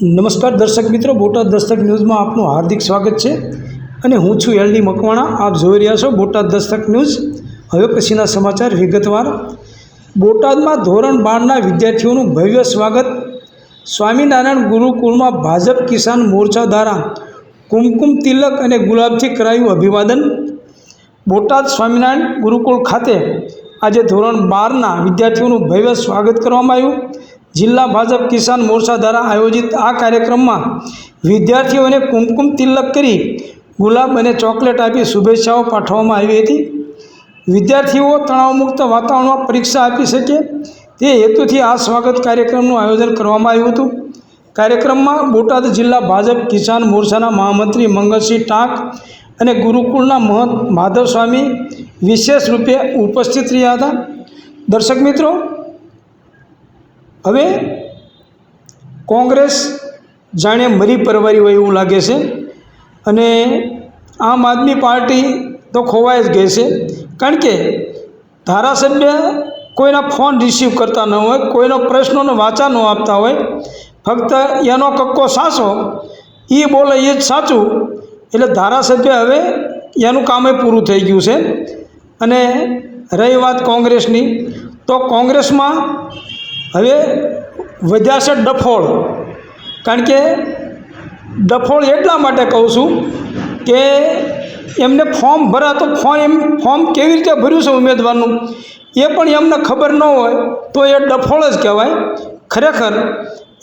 નમસ્કાર દર્શક મિત્રો, બોટાદ દસ્તક ન્યૂઝમાં આપનું હાર્દિક સ્વાગત છે અને હું છું એલડી મકવાણા. આપ જોઈ રહ્યા છો બોટાદ દસ્તક ન્યૂઝ. હવે પછીના સમાચાર વિગતવાર. બોટાદમાં ધોરણ બારના વિદ્યાર્થીઓનું ભવ્ય સ્વાગત. સ્વામિનારાયણ ગુરુકુળમાં ભાજપ કિસાન મોરચા દ્વારા કુમકુમ તિલક અને ગુલાબથી કરાયું અભિવાદન. બોટાદ સ્વામિનારાયણ ગુરુકુળ ખાતે આજે ધોરણ બારના વિદ્યાર્થીઓનું ભવ્ય સ્વાગત કરવામાં આવ્યું. જિલ્લા ભાજપ કિસાન મોરચા દ્વારા આયોજિત આ કાર્યક્રમમાં વિદ્યાર્થીઓને કુમકુમ તિલક કરી ગુલાબ અને ચોકલેટ આપી શુભેચ્છાઓ પાઠવવામાં આવી હતી. વિદ્યાર્થીઓ તણાવમુક્ત વાતાવરણમાં પરીક્ષા આપી શકે તે હેતુથી આ સ્વાગત કાર્યક્રમનું આયોજન કરવામાં આવ્યું હતું. કાર્યક્રમમાં બોટાદ જિલ્લા ભાજપ કિસાન મોરચાના મહામંત્રી મંગલસિંહ ટાંક અને ગુરુકુળના મહંત માધવ સ્વામી વિશેષ રૂપે ઉપસ્થિત રહ્યા હતા. દર્શક મિત્રો હવે કોંગ્રેસ જાણે મરી પરવારી હોય એવું લાગે છે અને આમ આદમી પાર્ટી તો ખોવાઈ જ ગઈ છે. કારણ કે ધારાસભ્ય કોઈના ફોન રિસીવ કરતા ન હોય, કોઈનો પ્રશ્નોને વાંચા ન આપતા હોય, ફક્ત એનો કક્કો સાચો એ બોલે એ જ સાચું. એટલે ધારાસભ્ય હવે એનું કામે પૂરું થઈ ગયું છે. અને રહી વાત કોંગ્રેસની. તો કોંગ્રેસમાં હવે વધ્યા છે ડફોળ. કારણ કે ડફોળ એટલા માટે કહું છું કે એમને ફોર્મ ભરા તો ફોર્મ એમ ફોર્મ કેવી રીતે ભર્યું છે ઉમેદવારનું એ પણ એમને ખબર ન હોય તો એ ડફોળ જ કહેવાય. ખરેખર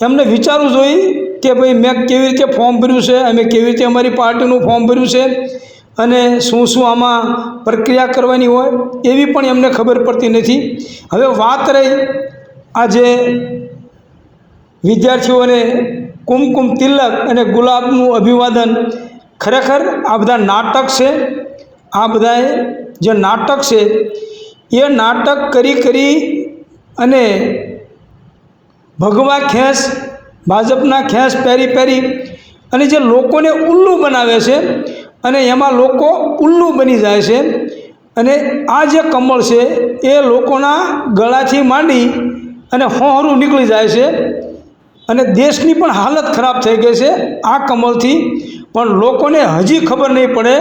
એમને વિચારવું જોઈએ કે ભાઈ મેં કેવી રીતે ફોર્મ ભર્યું છે, અમે કેવી રીતે અમારી પાર્ટીનું ફોર્મ ભર્યું છે અને શું શું આમાં પ્રક્રિયા કરવાની હોય એવી પણ એમને ખબર પડતી નથી. હવે વાત રહી આજે વિદ્યાર્થીઓને કુમકુમ તિલક અને ગુલાબનું અભિવાદન ખરેખર આ બધા નાટક છે. આ બધાએ જે નાટક છે, એ નાટક કરી કરી અને ભગવા ખેંસ ભાજપના ખેંસ પહેરી પહેરી અને જે લોકોને ઉલ્લુ બનાવે છે અને એમાં લોકો ઉલ્લુ બની જાય છે અને આ જે કમળ છે, એ લોકોના ગળાથી માંડી અને હોહરું નીકળી જાય છે. અને દેશની પણ હાલત ખરાબ થઈ ગઈ છે આ કમળથી. પણ લોકોને હજી ખબર નહીં પડે.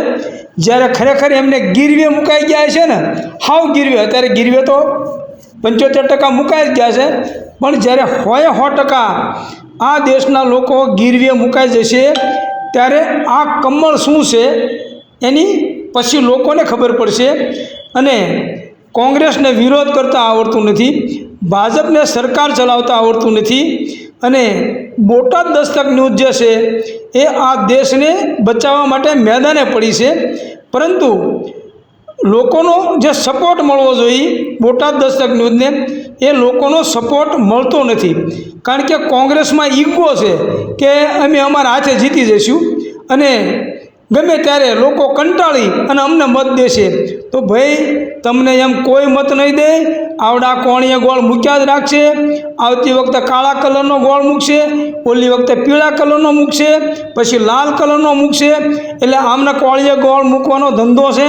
જ્યારે ખરેખર એમને ગીરવે મુકાઈ ગયા છે ને, હાવ ગીરવે. અત્યારે ગીરવે તો પંચોતેર ટકા મુકાઈ જ ગયા છે. પણ જ્યારે હોય સો ટકા આ દેશના લોકો ગીરવે મુકાઈ જશે, ત્યારે આ કમળ શું છે એની પછી લોકોને ખબર પડશે. અને કોંગ્રેસને વિરોધ કરતા આવડતું નથી. ભાજપને સરકાર ચલાવતા આવડતું નથી અને બોટાદ દસ્તક ન્યૂઝ જે છે એ આ દેશને બચાવવા માટે મેદાને પડી છે. પરંતુ લોકોનો જે સપોર્ટ મળવો જોઈએ બોટાદ દસ્તક ન્યૂઝને, એ લોકોનો સપોર્ટ મળતો નથી. કારણ કે કોંગ્રેસમાં ઈગો છે કે અમે અમારા હાથે જીતી જઈશું અને ગમે ત્યારે લોકો કંટાળી અને અમને મત દેશે તો ભાઈ, તમને એમ કોઈ મત નહીં દે, આવડા કોણીએ ગોળ મૂક્યા જ રાખશે, આવતી વખતે કાળા કલરનો ગોળ મૂકશે, ઓલી વખતે પીળા કલરનો મૂકશે, પછી લાલ કલરનો મૂકશે, એટલે આમને કોળીએ ગોળ મૂકવાનો ધંધો છે,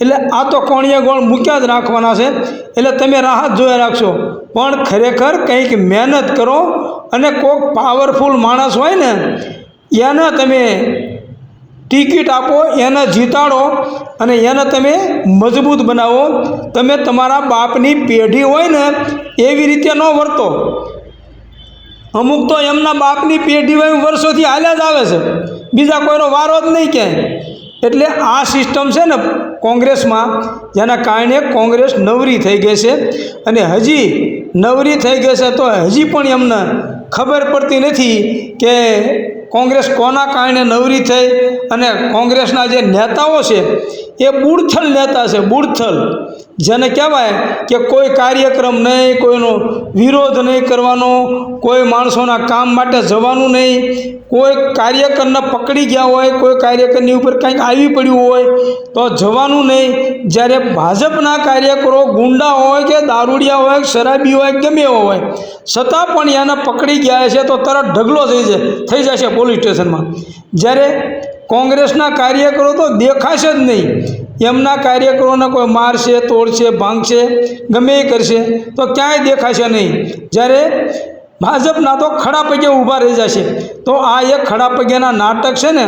એટલે આ તો કોણીએ ગોળ મૂક્યા જ રાખવાના છે, એટલે તમે રાહત જોયા રાખશો. પણ ખરેખર કંઈક મહેનત કરો, અને કોઈક પાવરફુલ માણસ હોય ને, એના તમે ટિકિટ આપો, એને જીતાડો અને એને તમે મજબૂત બનાવો. તમે તમારા બાપની પેઢી હોય ને, એવી રીતે ન વર્તો. અમુક તો એમના બાપની પેઢી હોય, વર્ષોથી હાલ્યા જ આવે છે. બીજા કોઈનો વારો જ નહીં ક્યાંય. એટલે આ સિસ્ટમ છે ને, કોંગ્રેસમાં, જેના કારણે કોંગ્રેસ નવરી થઈ ગઈ છે. અને હજી નવરી થઈ ગઈ છે તો હજી પણ એમને ખબર પડતી નથી કે કોંગ્રેસ કોના કારણે નવરી થઈ અને કોંગ્રેસના જે નેતાઓ છે એ બુડથલ નેતા છે બુડથલ જેને કહેવાય કે કોઈ કાર્યક્રમ નહીં, કોઈનો વિરોધ નહીં કરવાનો, કોઈ માણસોના કામ માટે જવાનું નહીં, કોઈ કાર્યકરને પકડી ગયા હોય, કોઈ કાર્યકરની ઉપર કંઈક આવી પડ્યું હોય, તો જવાનું નહીં. જ્યારે ભાજપના કાર્યકરો ગુંડા હોય કે દારૂડિયા હોય શરાબી હોય ગમે હોય, છતાં પણ એને પકડી ગયા છે, તો તરત ઢગલો થઈ જાય, થઈ જશે પોલીસ સ્ટેશનમાં. જ્યારે કોંગ્રેસના કાર્યકરો તો દેખાશે જ નહીં. એમના કાર્યકરોને કોઈ મારશે, તોડશે, ભાંગશે, ગમે એ કરશે, તો ક્યાંય દેખાશે નહીં. જ્યારે ભાજપના તો ખડા પગે ઊભા રહી જશે. તો આ એક ખડા પગેના નાટક છે ને,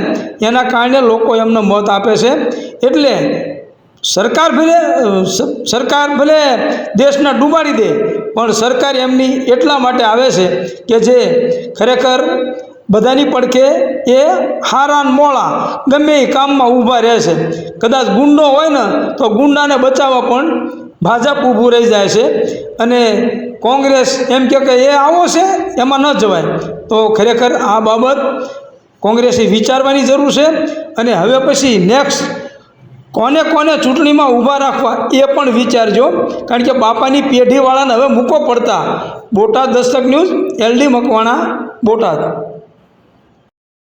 એના કારણે લોકો એમને મત આપે છે. એટલે સરકાર ભલે સરકાર ભલે દેશને ડૂબાડી દે, પણ સરકાર એમની એટલા માટે આવે છે કે જે ખરેખર બધાની પડખે એ હારાન મોળા ગમે એ કામમાં ઊભા રહે છે. કદાચ ગુંડો હોય ને, તો ગુંડાને બચાવવા પણ ભાજપ ઊભું રહી જાય છે. અને કોંગ્રેસ એમ કહે કે એ આવો છે, એમાં ન જવાય. તો ખરેખર આ બાબત કોંગ્રેસે વિચારવાની જરૂર છે અને હવે પછી નેક્સ્ટ કોને કોને ચૂંટણીમાં ઊભા રાખવા એ પણ વિચારજો. કારણ કે બાપાની પેઢીવાળાને હવે મૂકો પડતા. Botad Dastak news, LD Makwana, Botad.